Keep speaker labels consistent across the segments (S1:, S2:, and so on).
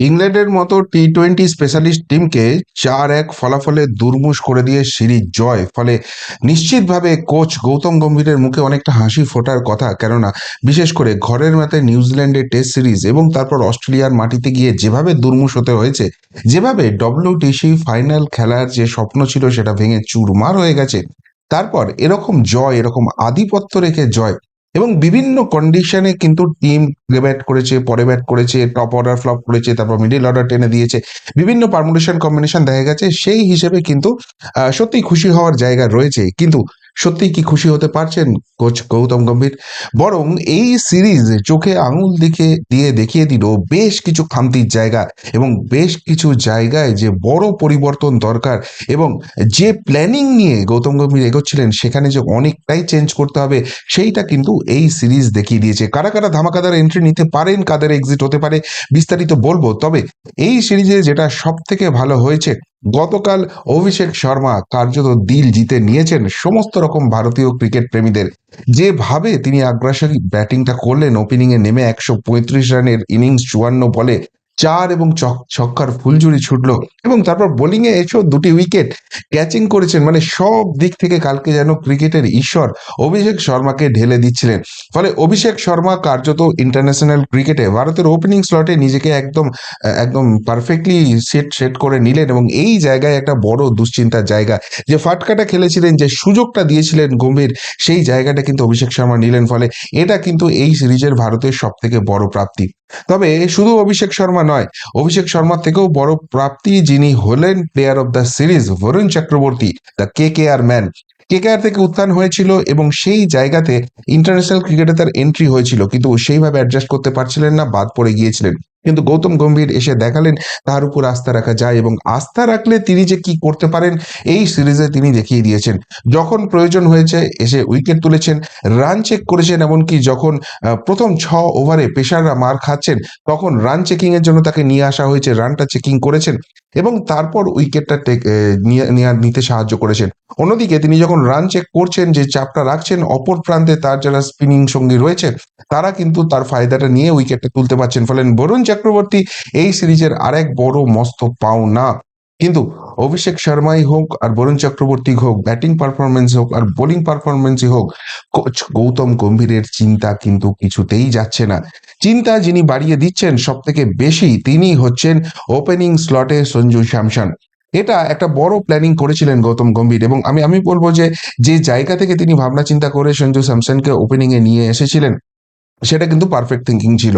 S1: ইংল্যান্ডের মতো T twenty specialist টিমকে চার এক ফলাফলে দুর্মুষ করে দিয়ে সিরিজ জয়। ফলে নিশ্চিতভাবে কোচ গৌতম গম্ভীরের মুখে অনেকটা হাসি ফোটার কথা। কেননা, বিশেষ করে ঘরের মাঠে নিউজিল্যান্ডের টেস্ট সিরিজ এবং তারপর অস্ট্রেলিয়ার মাটিতে গিয়ে যেভাবে দুর্মুষ হতে হয়েছে, যেভাবে ডব্লিউটিসি ফাইনাল খেলার যে স্বপ্ন ছিল সেটা ভেঙে চুরমার হয়ে গেছে, তারপর এরকম জয়, এরকম আধিপত্য রেখে জয় এবং বিভিন্ন কন্ডিশনে কিন্তু টিম ব্যাট করেছে, পরে ব্যাট করেছে টপ অর্ডার ফ্লপ করেছে, তারপর মিডিল অর্ডার টেনে দিয়েছে। বিভিন্ন পারমুটেশন কম্বিনেশন দেখা গেছে, সেই হিসেবে কিন্তু সত্যি খুশি হওয়ার জায়গা রয়েছে। কিন্তু সত্যি কি খুশি হতে পারছেন কোচ গৌতম গম্ভীর? বরং এই সিরিজ চোখে আঙুল দিকে দিয়ে দেখিয়ে দিল বেশ কিছু খামতির জায়গা এবং বেশ কিছু জায়গায় যে বড় পরিবর্তন দরকার এবং যে প্ল্যানিং নিয়ে গৌতম গম্ভীর এগোচ্ছিলেন সেখানে যে অনেকটাই চেঞ্জ করতে হবে, সেইটা কিন্তু এই সিরিজ দেখিয়ে দিয়েছে। কারা কারা ধামাকাদার এন্ট্রি নিতে পারেন, কাদের এক্সিট হতে পারে বিস্তারিত বলব। তবে এই সিরিজে যেটা সব থেকে ভালো হয়েছে গতকাল অভিষেক শর্মা কার্যত দিল জিতে নিয়েছেন সমস্ত রকম ভারতীয় ক্রিকেট প্রেমীদের। যেভাবে তিনি আগ্রাসী ব্যাটিংটা করলেন ওপেনিংয়ে নেমে একশো পঁয়ত্রিশ রানের ইনিংস চুয়ান্ন বলে চার এবং ছক্কার ফুলঝুরি ছুটলো এবং তারপর বোলিংয়ে এসেও দুটি উইকেট ক্যাচিং করেছেন। মানে সব দিক থেকে কালকে যেন ক্রিকেটের ঈশ্বর অভিষেক শর্মাকে ঢেলে দিচ্ছিলেন। ফলে অভিষেক শর্মা কার্যত ইন্টারন্যাশনাল ক্রিকেটে ভারতের ওপেনিং স্লটে নিজেকে একদম একদম পারফেক্টলি সেট সেট করে নিলেন এবং এই জায়গায় একটা বড় দুশ্চিন্তার জায়গা। যে ফাটকাটা খেলেছিলেন, যে সুযোগটা দিয়েছিলেন গম্ভীর, সেই জায়গাটা কিন্তু অভিষেক শর্মা নিলেন। ফলে এটা কিন্তু এই সিরিজের ভারতের সব থেকে বড় প্রাপ্তি। তবে শুধু অভিষেক শর্মা নয়, অভিষেক শর্মা থেকেও বড় প্রাপ্তি যিনি হলেন player of the series Varun Chakravarthy the K K R man K K R থেকে উত্থান হয়েছিল এবং সেই জায়গাতে ইন্টারন্যাশনাল ক্রিকেটে তার এন্ট্রি হয়েছিল, কিন্তু সেইভাবে অ্যাডজাস্ট করতে পারছিলেন না, বাদ পড়ে গিয়েছিলেন। কিন্তু গৌতম গম্ভীর এসে দেখালেন তার উপর আস্থা রাখা যায় এবং আস্থা রাখলে তিনি যে কি করতে পারেন, এই সিরিজে তিনি দেখিয়ে দিয়েছেন। যখন প্রয়োজন হয়েছে এসে উইকেট তুলেছেন রান চেক করেছেন, এমনকি যখন প্রথম ছ ওভারে পেশাররা মার খাচ্ছেন, তখন রান চেকিং এর জন্য তাকে নিয়ে আসা হয়েছে রানটা চেকিং করেছেন এবং তারপর উইকেটটা নিয়ে নিতে সাহায্য করেছেন। অন্যদিকে তিনি যখন রান চেক করছেন, যে চাপটা রাখছেন, অপর প্রান্তে তার যারা স্পিনিং সঙ্গী রয়েছে, তারা কিন্তু তার ফায়দাটা নিয়ে উইকেটটা তুলতে পারছেন। ফলে বরুণ চক্রবর্তী এই সিরিজের আরেক বড় মস্ত পাওনা। কিন্তু অভিষেক শর্মাই হোক আর বরুণ চক্রবর্তী হোক, ব্যাটিং পারফরমেন্স হোক আর বোলিং পারফরমেন্সই হোক, কোচ গৌতম গম্ভীরের চিন্তা কিন্তু কিছুতেই যাচ্ছে না। চিন্তা যিনি বাড়িয়ে দিচ্ছেন সব থেকে বেশি তিনি হচ্ছেন ওপেনিং স্লটে সঞ্জু স্যামসন। এটা একটা বড় প্ল্যানিং করেছিলেন গৌতম গম্ভীর এবং আমি আমি বলব যে যে জায়গা থেকে তিনি ভাবনা চিন্তা করে সঞ্জু স্যামসনকে ওপেনিং এ নিয়ে এসেছিলেন সেটা কিন্তু পারফেক্ট থিঙ্কিং ছিল।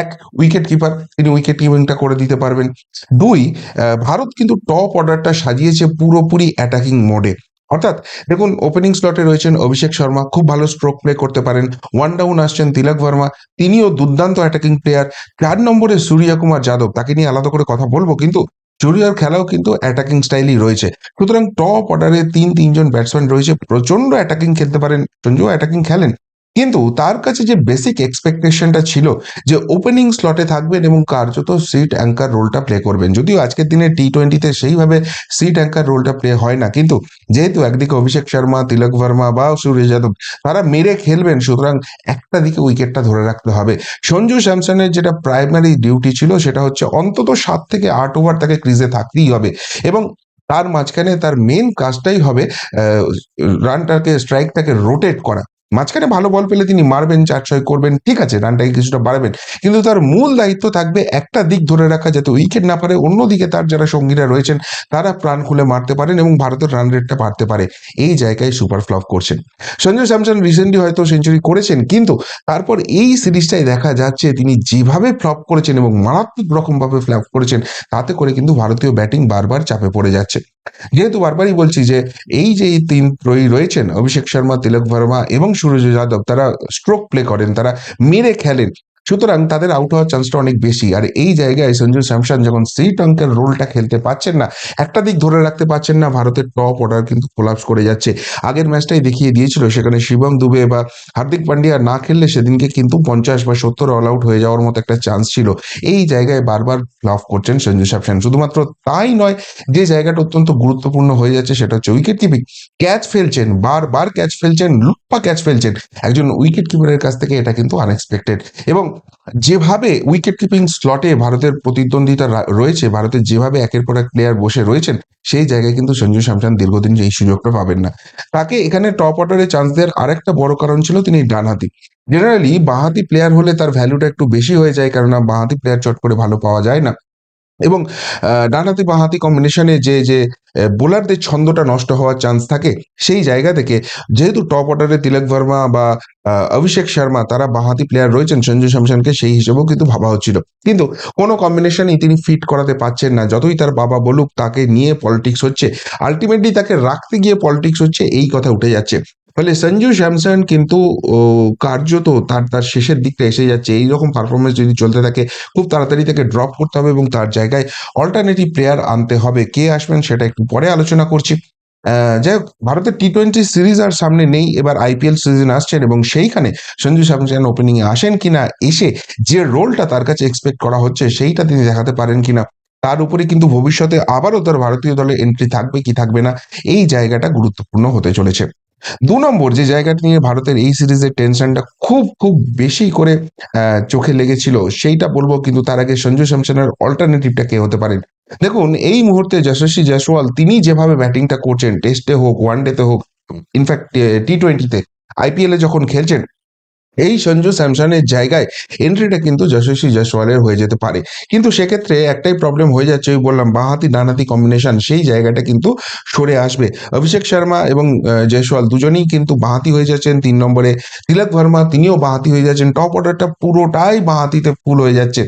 S1: এক উইকেট কিপার তিনি উইকেট কিপিংটা করে দিতে পারবেন। দুই ভারত কিন্তু টপ অর্ডারটা সাজিয়েছে পুরোপুরি অ্যাটাকিং মোডে অর্থাৎ, দেখুন ওপেনিং স্লটে রয়েছেন অভিষেক শর্মা, খুব ভালো স্ট্রোক প্লে করতে পারেন। ওয়ান ডাউন আসছেন তিলক ভার্মা, তিনিও দুর্দান্ত অ্যাটাকিং প্লেয়ার চার নম্বরে সূর্য কুমার যাদব, তাকে নিয়ে আলাদা করে কথা বলব, কিন্তু সূর্যার খেলাও কিন্তু অ্যাটাকিং স্টাইলই রয়েছে। সুতরাং টপ অর্ডারে তিন, তিনজন ব্যাটসম্যান রয়েছে প্রচণ্ড অ্যাটাকিং খেলতে পারেন সঞ্জু অ্যাটাকিং খেলেন। কিন্তু তার কাছে যে বেসিক এক্সপেকটেশনটা ছিল যে ওপেনিং স্লটে থাকবেন এবং কার্যত সিট অ্যাঙ্কার রোলটা প্লে করবেন। যদিও আজকের দিনে টি টোয়েন্টিতে সেইভাবে সিট অ্যাঙ্কার রোলটা প্লে হয় না, কিন্তু যেহেতু একদিকে অভিষেক শর্মা, তিলক ভার্মা বা সূর্য যাদব, তারা মেরে খেলবেন, সুতরাং একটা দিকে উইকেটটা ধরে রাখতে হবে। সঞ্জু স্যামসনের যেটা প্রাইমারি ডিউটি ছিল সেটা হচ্ছে অন্তত সাত থেকে আট ওভার তাকে ক্রিজে থাকতেই হবে এবং তার মাঝখানে তার মেন কাজটাই হবে রানটাকে স্ট্রাইকটাকে রোটেট করা। মাঝখানে ভালো বল পেলে তিনি মারবেন চার ছয় করবেন, ঠিক আছে, রানটাকে কিছুটা বাড়াবেন। কিন্তু তার মূল দায়িত্ব থাকবে একটা দিক ধরে রাখা যাতে উইকেট না পারে, অন্যদিকে তার যারা সঙ্গীরা রয়েছেন, তারা প্রাণ খুলে মারতে পারেন এবং ভারতের রান রেটটা বাড়তে পারে। এই জায়গায় সুপার ফ্লপ করছেন। সঞ্জয় স্যামসন রিসেন্টলি হয়তো সেঞ্চুরি করেছেন, কিন্তু তারপর এই সিরিজটাই দেখা যাচ্ছে, তিনি যেভাবে ফ্লপ করেছেন এবং মারাত্মক রকমভাবে ফ্লপ করেছেন, তাতে করে কিন্তু ভারতীয় ব্যাটিং বারবার চাপে পড়ে যাচ্ছে। যেহেতু বারবারই বলছি যে এই যে এই তিন ত্রয়ী রয়েছেন, অভিষেক শর্মা, তিলক ভার্মা এবং সূর্য যাদব, তারা স্ট্রোক প্লে করেন, তারা মেরে খেলেন। সুতরাং তাদের আউট হওয়ার চান্সটা অনেক বেশি। আর এই জায়গায় সঞ্জু স্যামসন যখন সিট টঙ্কের রোলটা খেলতে পারছেন না, একটা দিক ধরে রাখতে পারছেন না, ভারতের টপ অর্ডার কিন্তু কোলাপস করে যাচ্ছে। আগের ম্যাচটাই দেখিয়ে দিয়েছিল, সেখানে শিবম দুবে বা হার্দিক পান্ডিয়া না খেললে সেদিনকে কিন্তু পঞ্চাশ বা সত্তর অল আউট হয়ে যাওয়ার মতো একটা চান্স ছিল। এই জায়গায় বারবার ফ্লপ করছেন সঞ্জু স্যামসন। শুধুমাত্র তাই নয়, যে জায়গাটা অত্যন্ত গুরুত্বপূর্ণ হয়ে যাচ্ছে সেটা হচ্ছে উইকেট কিপিং ক্যাচ ফেলছেন, বারবার ক্যাচ ফেলছেন লুপ্পা ক্যাচ ফেলছেন। একজন উইকেট কিপারের কাছ থেকে এটা কিন্তু আনএক্সপেক্টেড এবং যেভাবে উইকেট কিপিং স্লটে ভারতের প্রতিদ্বন্দ্বিতা রয়েছে ভারতের যেভাবে একের পর এক প্লেয়ার বসে রয়েছেন, সেই জায়গায় কিন্তু সঞ্জু স্যামসন দীর্ঘদিন এই সুযোগটা পাবেন না। তাকে এখানে টপ অর্ডারে চান্স দেওয়ার আরেকটা বড় কারণ ছিল তিনি ডানহাতি। জেনারেলি বাঁহাতি প্লেয়ার হলে তার ভ্যালুটা একটু বেশি হয়ে যায়, কেননা বাঁহাতি প্লেয়ার চট করে ভালো পাওয়া যায় না। এবং ডানহাতি বাঁহাতি কম্বিনেশনে যে যে বোলারদের ছন্দটা নষ্ট হওয়ার চান্স থাকে, সেই জায়গা থেকে যেহেতু টপ অর্ডারে তিলক ভার্মা বা অভিষেক শর্মা তারা বাঁহাতি প্লেয়ার রয়েছেন, সঞ্জু স্যামসনকে সেই হিসেবেও কিন্তু ভাবা হচ্ছিল। কিন্তু কোনো কম্বিনেশনই তিনি ফিট করাতে পারছেন না। যতই তার বাবা বলুক, তাকে নিয়ে পলিটিক্স হচ্ছে। আলটিমেটলি তাকে রাখতে গিয়ে পলিটিক্স হচ্ছে, এই কথা উঠে যাচ্ছে। ফলে সঞ্জু স্যামসন কিন্তু কার্যত তার তার শেষের দিকটা এসে যাচ্ছে। এইরকম পারফরমেন্স যদি চলতে থাকে, খুব তাড়াতাড়ি তাকে ড্রপ করতে হবে এবং তার জায়গায় অল্টারনেটিভ প্লেয়ার আনতে হবে। কে আসবেন সেটা একটু পরে আলোচনা করছি। যাই হোক, ভারতের টি টোয়েন্টি সিরিজ আর সামনে নেই। এবার আইপিএল সিজন আসছেন এবং সেইখানে সঞ্জু স্যামসন ওপেনিং এ আসেন কিনা, এসে যে রোলটা তার কাছে এক্সপেক্ট করা হচ্ছে, সেইটা তিনি দেখাতে পারেন কিনা, তার উপরে কিন্তু ভবিষ্যতে আবারও তার ভারতীয় দলে এন্ট্রি থাকবে কি থাকবে না, এই জায়গাটা গুরুত্বপূর্ণ হতে চলেছে। দু নম্বর যে জায়গাটা নিয়ে ভারতের এই সিরিজের টেনশনটা খুব খুব বেশি করে চোখে লেগেছিল, সেইটা বলব কিন্তু তার আগে সঞ্জু স্যামসনের অল্টারনেটিভটা কে হতে পারেন দেখুন, এই মুহূর্তে যশস্বী জয়সওয়াল তিনি যেভাবে ব্যাটিংটা করছেন টেস্টে হোক ওয়ান ওয়ানডেতে হোক ইনফ্যাক্ট টি টোয়েন্টিতে আইপিএলে যখন খেলছেন এই সঞ্জু স্যামসনের জায়গায় এন্ট্রিটা কিন্তু যশস্বী জয়সওয়ালের হয়ে যেতে পারে। কিন্তু সেক্ষেত্রে একটাই প্রবলেম হয়ে যাচ্ছে, ওই বললাম বাহাতি, ডানহাতি কম্বিনেশন সেই জায়গাটা কিন্তু সরে আসবে। অভিষেক শর্মা এবং জয়সওয়াল দুজনেই কিন্তু বাহাতি হয়ে যাচ্ছেন তিন নম্বরে। তিলক ভার্মা তিনিও বাহাতি হয়ে যাচ্ছেন। টপ অর্ডারটা পুরোটাই বাহাতিতে ফুল হয়ে যাচ্ছে।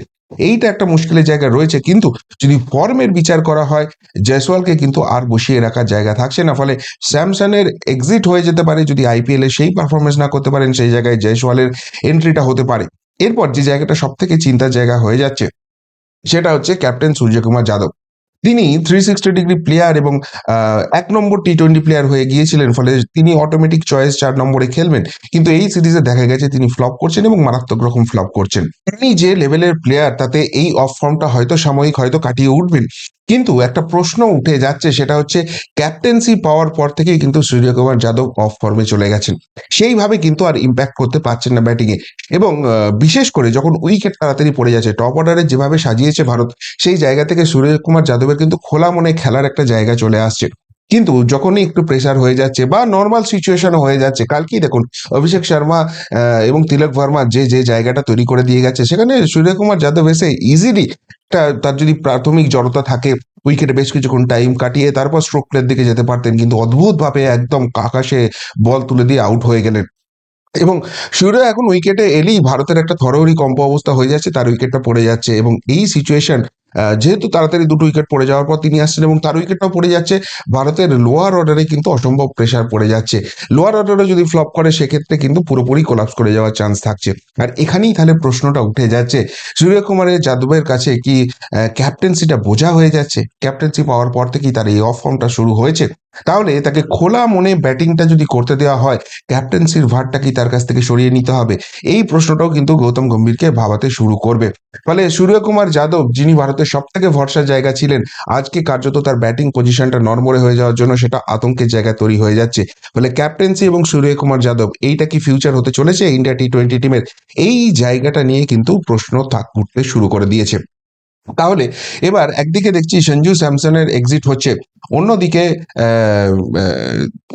S1: এইটা একটা মুশকিলের জায়গা রয়েছে। কিন্তু যদি ফর্মের বিচার করা হয়, জয়সওয়ালকে কিন্তু আর বসিয়ে রাখার জায়গা থাকছে না। ফলে স্যামসনের এক্সিট হয়ে যেতে পারে যদি আইপিএলে সেই পারফরমেন্স না করতে পারেন, সেই জায়গায় জয়সওয়ালের এন্ট্রিটা হতে পারে। এরপর যে জায়গাটা সব থেকে চিন্তার জায়গা হয়ে যাচ্ছে, সেটা হচ্ছে ক্যাপ্টেন সূর্যকুমার যাদব। তিনি থ্রি সিক্সটি ডিগ্রি প্লেয়ার এবং এক নম্বর টি টোয়েন্টি প্লেয়ার হয়ে গিয়েছিলেন, ফলে তিনি অটোমেটিক চয়েস চার নম্বরে খেলবেন। কিন্তু এই সিরিজে দেখা গেছে তিনি ফ্লপ করছেন এবং মারাত্মক রকম ফ্লপ করছেন। তিনি যে লেভেলের প্লেয়ার তাতে এই অফ ফর্মটা হয়তো সাময়িক হয়তো কাটিয়ে উঠবেন। কিন্তু একটা প্রশ্ন উঠে যাচ্ছে, সেটা হচ্ছে ক্যাপ্টেন্সি পাওয়ার পর থেকেই কিন্তু সূর্যকুমার যাদব অফ ফর্মে চলে গেছেন। সেইভাবে কিন্তু আর ইম্প্যাক্ট করতে পারছেন না ব্যাটিংয়ে এবং বিশেষ করে যখন উইকেট তাড়াতাড়ি পড়ে যাচ্ছে টপ অর্ডারে যেভাবে সাজিয়েছে ভারত, সেই জায়গা থেকে সূর্যকুমার যাদবের কিন্তু খোলা মনে খেলার একটা জায়গা চলে আসছে। কিন্তু যখনই একটু প্রেসার হয়ে যাচ্ছে বা নর্মাল সিচুয়েশন হয়ে যাচ্ছে, কালকেই দেখুন অভিষেক শর্মা এবং তিলক ভার্মা যে যে জায়গাটা তৈরি করে দিয়ে গেছে, সেখানে সূর্যকুমার যাদব এসে ইজিলি তার যদি প্রাথমিক জড়তা থাকে উইকেটে বেশ কিছুক্ষণ টাইম কাটিয়ে তারপর স্ট্রোক প্লের দিকে যেতে পারতেন। কিন্তু অদ্ভুতভাবে একদম আকাশে বল তুলে দিয়ে আউট হয়ে গেলেন। এবং সূর্য এখন উইকেটে এলেই ভারতের একটা থরহরি কম্প অবস্থা হয়ে যাচ্ছে, তার উইকেটটা পড়ে যাচ্ছে। এবং এই সিচুয়েশন যেহেতু তাড়াতাড়ি দুটো উইকেট পড়ে যাওয়ার পর তিনি আসছেন এবং তার উইকেটটাও পড়ে যাচ্ছে, ভারতের লোয়ার অর্ডারে কিন্তু অসম্ভব প্রেশার পড়ে যাচ্ছে। লোয়ার অর্ডারে যদি ফ্লপ করে, সেক্ষেত্রে কিন্তু পুরোপুরি কোলাপস করে যাওয়ার চান্স থাকছে। আর এখানেই তাহলে প্রশ্নটা উঠে যাচ্ছে, সূর্যকুমারের যাদবের কাছে কি ক্যাপ্টেন্সিটা বোঝা হয়ে যাচ্ছে? ক্যাপ্টেন্সি পাওয়ার পর থেকেই তার এই অফ ফর্মটা শুরু হয়েছে। তাহলে তাকে খোলা মনে ব্যাটিংটা যদি করতে দেওয়া হয়, ক্যাপ্টেন্সির ভারটা কি তার কাছ থেকে সরিয়ে নিতে হবে? এই প্রশ্নটাও কিন্তু গৌতম গম্ভীরকে ভাবাতে শুরু করবে। ফলে সূর্যকুমার যাদব, যিনি ভারতের সব থেকে ভরসার জায়গা ছিলেন, আজকে কার্যত তার ব্যাটিং পজিশনটা নর্মরে হয়ে যাওয়ার জন্য সেটা আতঙ্কের জায়গা তৈরি হয়ে যাচ্ছে। ফলে ক্যাপ্টেন্সি এবং সূর্যকুমার যাদব, এইটা কি ফিউচার হতে চলেছে ইন্ডিয়া টি টোয়েন্টি টিমের এই জায়গাটা নিয়ে কিন্তু প্রশ্ন থাক, উঠতে শুরু করে দিয়েছে। তাহলে এবার একদিকে দেখছি সঞ্জু স্যামসনের এক্সিট হচ্ছে, অন্যদিকে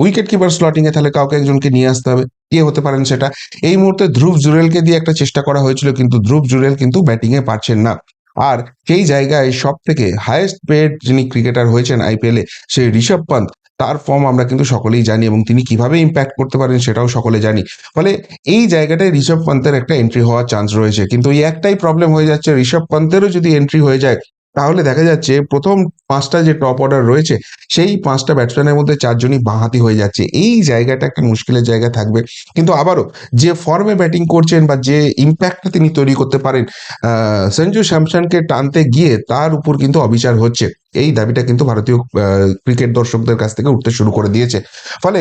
S1: উইকেট কিপার স্লটিং এ তাহলে কাউকে একজনকে নিয়ে আসতে হবে, কে হতে পারেন সেটা? এই মুহূর্তে ধ্রুব জুরেলকে দিয়ে একটা চেষ্টা করা হয়েছিল, কিন্তু ধ্রুব জুরেল কিন্তু ব্যাটিং এ পারছেন না। আর সেই জায়গায় সব থেকে হায়েস্ট পেড যিনি ক্রিকেটার হয়েছেন আইপিএল সেই ঋষভ পান্ত তার ফর্ম আমরা কিন্তু সকলেই জানি এবং তিনি কীভাবে ইম্প্যাক্ট করতে পারেন সেটাও সকলে জানি। ফলে এই জায়গাটায় ঋষভ পান্তের একটা এন্ট্রি হওয়ার চান্স রয়েছে। কিন্তু এই একটাই প্রবলেম হয়ে যাচ্ছে, ঋষভ পান্তেরও যদি এন্ট্রি হয়ে যায়, তাহলে দেখা যাচ্ছে প্রথম পাঁচটা যে টপ অর্ডার রয়েছে, সেই পাঁচটা ব্যাটসম্যানের মধ্যে চারজনই বাঁহাতি হয়ে যাচ্ছে। এই জায়গাটা একটা মুশকিলের জায়গা থাকবে। কিন্তু আবারও, যে ফর্মে ব্যাটিং করছেন বা যে ইম্প্যাক্টটা তিনি তৈরি করতে পারেন সঞ্জু স্যামসনকে টানতে গিয়ে তার উপর কিন্তু অবিচার হচ্ছে। এই দাবিটা কিন্তু ভারতীয় ক্রিকেট দর্শকদের কাছ থেকে উঠতে শুরু করে দিয়েছে। ফলে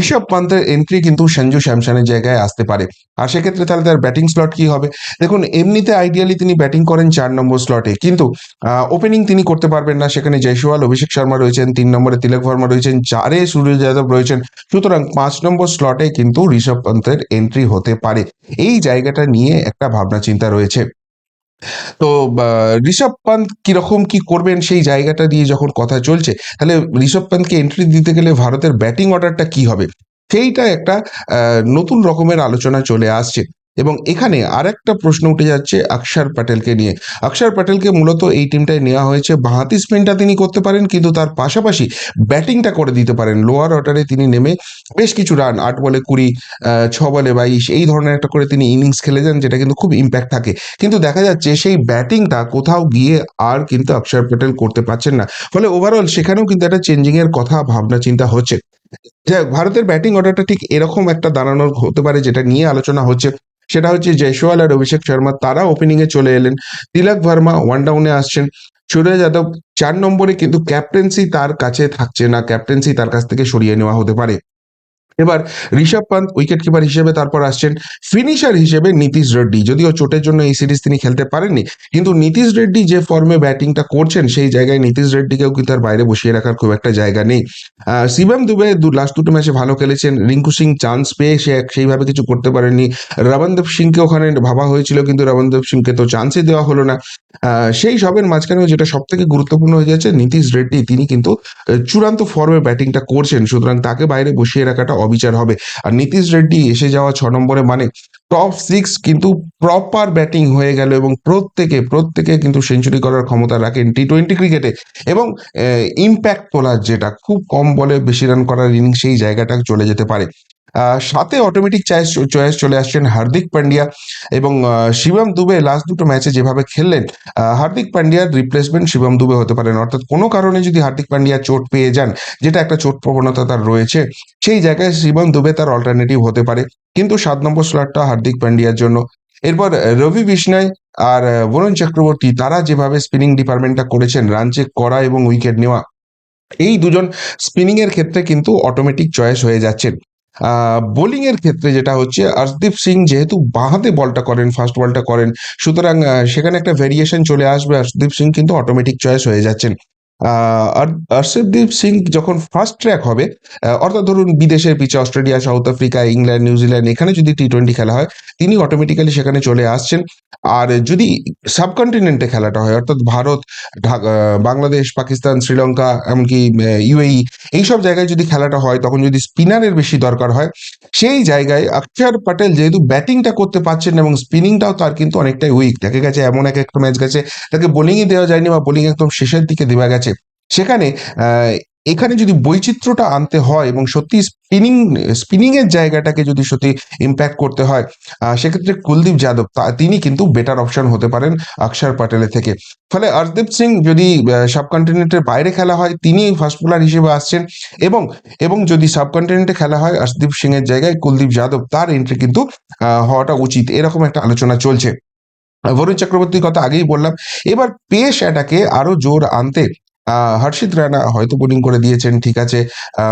S1: ঋষভ পান্তের এন্ট্রি কিন্তু সঞ্জু স্যামসনের জায়গায় আসতে পারে। আর সেক্ষেত্রে তাহলে তার ব্যাটিং স্লট কি হবে? দেখুন, এমনিতে আইডিয়ালি তিনি ব্যাটিং করেন চার নম্বর স্লটে কিন্তু ওপেনিং তিনি করতে পারবেন না। সেখানে জয়সওয়াল, অভিষেক শর্মা রয়েছেন তিন নম্বরে, তিলক ভার্মা রয়েছেন চারে, সূর্য যাদব রয়েছেন। সুতরাং পাঁচ নম্বর স্লটে কিন্তু ঋষভ পান্তের এন্ট্রি হতে পারে। এই জায়গাটা নিয়ে একটা ভাবনা চিন্তা রয়েছে। তো ঋষভ পান্ত কীরকম কি করবেন সেই জায়গাটা দিয়ে যখন কথা চলছে, তাহলে ঋষভ পান্তকে এন্ট্রি দিতে গেলে ভারতের ব্যাটিং অর্ডারটা কি হবে? সেইটা একটা নতুন রকমের আলোচনা চলে আসছে। এবং এখানে আরেকটা প্রশ্ন উঠে যাচ্ছে অক্ষর প্যাটেলকে নিয়ে। অক্ষর প্যাটেলকে মূলত এই টিমটায় নেওয়া হয়েছে। বাঁহাতি স্পিনটা তিনি করতে পারেন, কিন্তু তার পাশাপাশি ব্যাটিংটা করে দিতে পারেন। লোয়ার অর্ডারে তিনি নেমে বেশ কিছু রান, আট বলে কুড়ি ছ বলে বাইশ, এই ধরনের একটা করে তিনি ইনিংস খেলে যান যেটা কিন্তু খুব ইম্প্যাক্ট থাকে। কিন্তু দেখা যাচ্ছে সেই ব্যাটিংটা কোথাও গিয়ে আর কিন্তু অক্ষর প্যাটেল করতে পারছেন না। ফলে ওভারঅল সেখানেও কিন্তু একটা চেঞ্জিং এর কথা, ভাবনা, চিন্তা হচ্ছে। ভারতের ব্যাটিং অর্ডারটা ঠিক এরকম একটা দাঁড়ানোর হতে পারে, যেটা নিয়ে আলোচনা হচ্ছে। সেটা হচ্ছে জয়সওয়াল আর অভিষেক শর্মা, তারা ওপেনিং এ চলে এলেন। তিলক ভার্মা ওয়ান ডাউনে আসছেন। সূর্য যাদব চার নম্বরে কিন্তু ক্যাপ্টেন্সি তার কাছে থাকছে না। ক্যাপ্টেন্সি তার কাছ থেকে সরিয়ে নেওয়া হতে পারে। এবার ঋষভ পান্ত উইকেট কিপার হিসেবে তারপর আসছেন ফিনিশার হিসেবে নীতিশ রেড্ডি। যদিও চোটের জন্য এই সিরিজ তিনি খেলতে পারেননি, কিন্তু নীতিশ রেড্ডি যে ফর্মে ব্যাটিংটা করছেন, সেই জায়গায় নীতিশ রেড্ডিকেও কিন্তু তার বাইরে বসিয়ে রাখার খুব একটা জায়গা নেই। শিবম দুবে লাস্ট দুটো ম্যাচে ভালো খেলেছেন, রিঙ্কু সিং চান্স পেয়ে সে সেইভাবে কিছু করতে পারেননি। রবনদেব সিংকে ওখানে ভাবা হয়েছিল, কিন্তু রবনদেব সিংকে তো চান্সই দেওয়া হলো না। সেই সবের মাঝখানেও যেটা সব থেকে গুরুত্বপূর্ণ হয়ে যাচ্ছে, নীতিশ রেড্ডি, তিনি কিন্তু চূড়ান্ত ফর্মে ব্যাটিংটা করছেন, সুতরাং তাকে বাইরে বসিয়ে রাখাটা অবিচার হবে। আর নীতিশ রেড্ডি এসে যাওয়া ছ নম্বরে মানে টপ সিক্স কিন্তু প্রপার ব্যাটিং হয়ে গেল এবং প্রত্যেকে প্রত্যেকে কিন্তু সেঞ্চুরি করার ক্ষমতা রাখেন টি টোয়েন্টি ক্রিকেটে এবং ইম্প্যাক্ট তোলার যেটা, খুব কম বলে বেশি রান করার ইনিংস সেই জায়গাটা চলে যেতে পারে। সাথে অটোমেটিক চয়েস চয়েস চলে আসছেন হার্দিক পান্ডিয়া এবং শিবম দুবে লাস্ট দুটো ম্যাচে যেভাবে খেললেন হার্দিক পান্ডিয়ার রিপ্লেসমেন্ট শিবম দুবে হতে পারেন অর্থাৎ কোনো কারণে যদি হার্দিক পান্ডিয়া চোট পেয়ে যান, যেটা একটা চোট প্রবণতা তার রয়েছে, সেই জায়গায় শিবম দুবে তার অল্টারনেটিভ হতে পারে। কিন্তু সাত নম্বর স্লটটা হার্দিক পান্ডিয়ার জন্য। এরপর রবি বিষ্ণয় আর বরুণ চক্রবর্তী, তারা যেভাবে স্পিনিং ডিপার্টমেন্টটা করেছেন রান চেক করা এবং উইকেট নেওয়া, এই দুজন স্পিনিং এর ক্ষেত্রে কিন্তু অটোমেটিক চয়েস হয়ে যাচ্ছেন। বোলিং এর ক্ষেত্রে যেটা হচ্ছে আরদীপ সিং যেহেতু বাঁহাতে বলটা করেন ফার্স্ট বলটা করেন, সুতরাং সেখানে একটা ভেরিয়েশন চলে আসবে আরদীপ সিং, কিন্তু অটোমেটিক চয়েস হয়ে যাচ্ছেন। অর্ষদীপ সিং যখন ফার্স্ট ট্র্যাক হবে অর্থাৎ ধরুন বিদেশের পিচে Australia, South Africa, England New Zealand এখানে যদি টি টোয়েন্টি খেলা হয়, তিনি অটোমেটিক্যালি সেখানে চলে আসছেন। আর যদি সাবকন্টিনেন্টে খেলাটা হয়, অর্থাৎ ভারত বাংলাদেশ, পাকিস্তান, শ্রীলঙ্কা, এমনকি ইউএই এইসব জায়গায় যদি খেলাটা হয়, তখন যদি স্পিনারের বেশি দরকার হয়, সেই জায়গায় অক্ষর প্যাটেল যেহেতু ব্যাটিংটা করতে পারছেন এবং স্পিনিংটাও তার কিন্তু অনেকটাই উইক দেখা গেছে এমন এক একটা ম্যাচ গেছে, তাকে বোলিংই দেওয়া যায়নি বা বোলিং একদম শেষের দিকে দেওয়া গেছে। সেখানে এখানে যদি বৈচিত্র্যটা আনতে হয় এবং সত্যি স্পিনিং স্পিনিং এর জায়গাটাকে যদি সত্যি ইম্প্যাক্ট করতে হয় সেক্ষেত্রে কুলদীপ যাদব তিনি কিন্তু বেটার অপশন হতে পারেন অক্ষর প্যাটেলের থেকে। ফলে হরদীপ সিং যদি সাবকন্টিনেন্টের বাইরে খেলা হয়, তিনি ফাস্ট বোলার হিসেবে আসছেন এবং এবং যদি সাবকন্টিনেন্টে খেলা হয় হর্ষদীপ সিং এর জায়গায় কুলদীপ যাদব তার এন্ট্রি কিন্তু হওয়াটা উচিত। এরকম একটা আলোচনা চলছে। বরুণ চক্রবর্তীর কথা আগেই বললাম। এবার পেশ এটাকে আরও জোর আনতে হর্ষিত রানা হয়তো বোলিং করে দিয়েছেন, ঠিক আছে।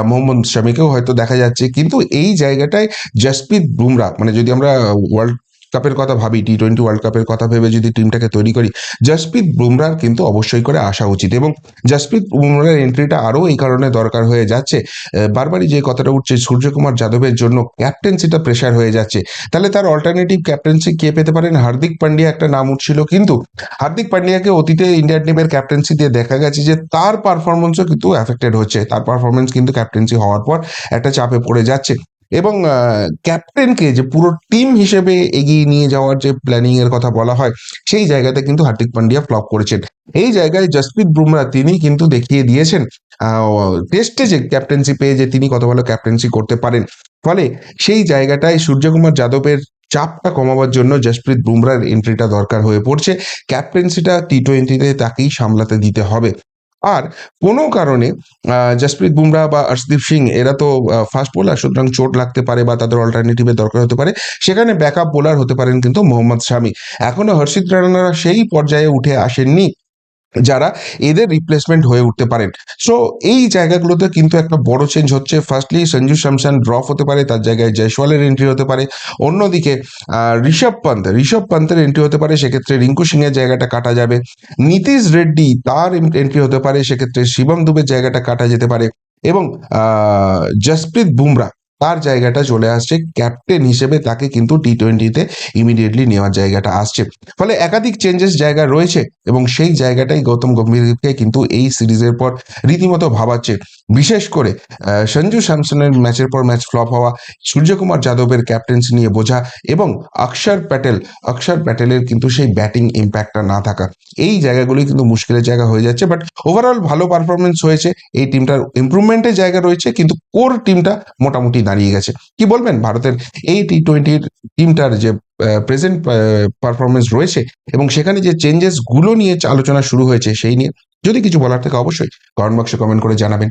S1: মোহাম্মদ শামিকেও হয়তো দেখা যাচ্ছে। কিন্তু এই জায়গাটায় জসপ্রীত বুমরা মানে যদি আমরা ওয়ার্ল্ড কাপের কথা ভাবি টি টোয়েন্টি ওয়ার্ল্ড কাপের কথা ভেবে যদি টিমটাকে তৈরি করি জসপ্রীত বুমরার কিন্তু অবশ্যই করে আসা উচিত এবং জসপ্রীত বুমরার এন্ট্রিটা আরও এই কারণে দরকার হয়ে যাচ্ছে বারবারই যে কথাটা উঠছে, সূর্যকুমার যাদবের জন্য ক্যাপ্টেন্সিটা প্রেশার হয়ে যাচ্ছে, তাহলে তার অল্টারনেটিভ ক্যাপ্টেন্সি কে পেতে পারেন? হার্দিক পান্ডিয়া একটা নাম উঠছিল কিন্তু হার্দিক পান্ডিয়াকে অতীতে ইন্ডিয়ান টিমের ক্যাপ্টেন্সি দিয়ে দেখা গেছে যে তার পারফরমেন্সও কিন্তু অ্যাফেক্টেড হচ্ছে, তার পারফরমেন্স কিন্তু ক্যাপ্টেন্সি হওয়ার পর একটা চাপে পড়ে যাচ্ছে। এবং ক্যাপ্টেনকে যে পুরো টিম হিসেবে এগিয়ে নিয়ে যাওয়ার যে প্ল্যানিং এর কথা বলা হয়, সেই জায়গাতে কিন্তু হার্দিক পান্ডিয়া ফ্লপ করেছেন। এই জায়গায় জসপ্রীত বুমরা তিনি কিন্তু দেখিয়ে দিয়েছেন টেস্টে যে ক্যাপ্টেন্সি পেয়ে যে তিনি কত ভালো ক্যাপ্টেন্সি করতে পারেন। ফলে সেই জায়গাটায় সূর্যকুমার যাদবের চাপটা কমাবার জন্য জসপ্রীত বুমরার এন্ট্রিটা দরকার হয়ে পড়ছে। ক্যাপ্টেন্সিটা টি টোয়েন্টিতে তাকেই সামলাতে দিতে হবে। আর কোনো কারণে জসপ্রীত বুমরা বা অর্শদীপ সিং, এরা তো ফাস্ট বোলার সুতরাং চোট লাগতে পারে বা তাদের অল্টারনেটিভের দরকার হতে পারে, সেখানে ব্যাকআপ বোলার হতে পারেন কিন্তু মোহাম্মদ শামি। এখনও হর্ষিত রানারা সেই পর্যায়ে উঠে আসেননি। যারা এদের রিপ্লেসমেন্ট হয়ে উঠতে পারেন। সো এই জায়গাগুলোতে কিন্তু একটা বড় চেঞ্জ হচ্ছে। ফার্স্টলি সঞ্জু স্যামসন ড্রপ হতে পারে, তার জায়গায় জয়সওয়ালের এন্ট্রি হতে পারে। অন্যদিকে ঋষভ পন্থ, ঋষভ পন্থের এন্ট্রি হতে পারে, সেক্ষেত্রে রিঙ্কু সিং এর জায়গাটা কাটা যাবে। নীতিশ রেড্ডি, তার এন্ট্রি হতে পারে, সেক্ষেত্রে শিবম দুবের জায়গাটা কাটা যেতে পারে। এবং জসপ্রীত বুমরা তার জায়গাটা চলে আসছে। ক্যাপ্টেন হিসেবে তাকে কিন্তু টি টোয়েন্টিতে ইমিডিয়েটলি নেওয়ার জায়গাটা আসছে। ফলে একাধিক চেঞ্জেস জায়গা রয়েছে এবং সেই জায়গাটাই গৌতম গম্ভীরকে কিন্তু এই সিরিজের পর রীতিমতো ভাবাচ্ছে। বিশেষ করে সঞ্জু স্যামসনের ম্যাচের পর ম্যাচ ফ্লপ হওয়া, সূর্যকুমার যাদবের ক্যাপ্টেন্সি নিয়ে বোঝা এবং অক্ষর প্যাটেল, অক্ষর প্যাটেলের কিন্তু সেই ব্যাটিং ইম্প্যাক্টটা না থাকা। এই জায়গাগুলি কিন্তু মুশকিলের জায়গা হয়ে যাচ্ছে বাট ওভারঅল ভালো পারফরমেন্স হয়েছে। এই টিমটার ইমপ্রুভমেন্টের জায়গা রয়েছে, কিন্তু কোর টিমটা মোটামুটি দাঁড়িয়ে গেছে। কি বলবেন? ভারতের এই টি টোয়েন্টির টিমটার যে প্রেজেন্ট পারফরমেন্স রয়েছে এবং সেখানে যে চেঞ্জেসগুলো নিয়ে আলোচনা শুরু হয়েছে সেই নিয়ে যদি কিছু বলার থাকে অবশ্যই কমেন্ট বক্সে কমেন্ট করে জানাবেন।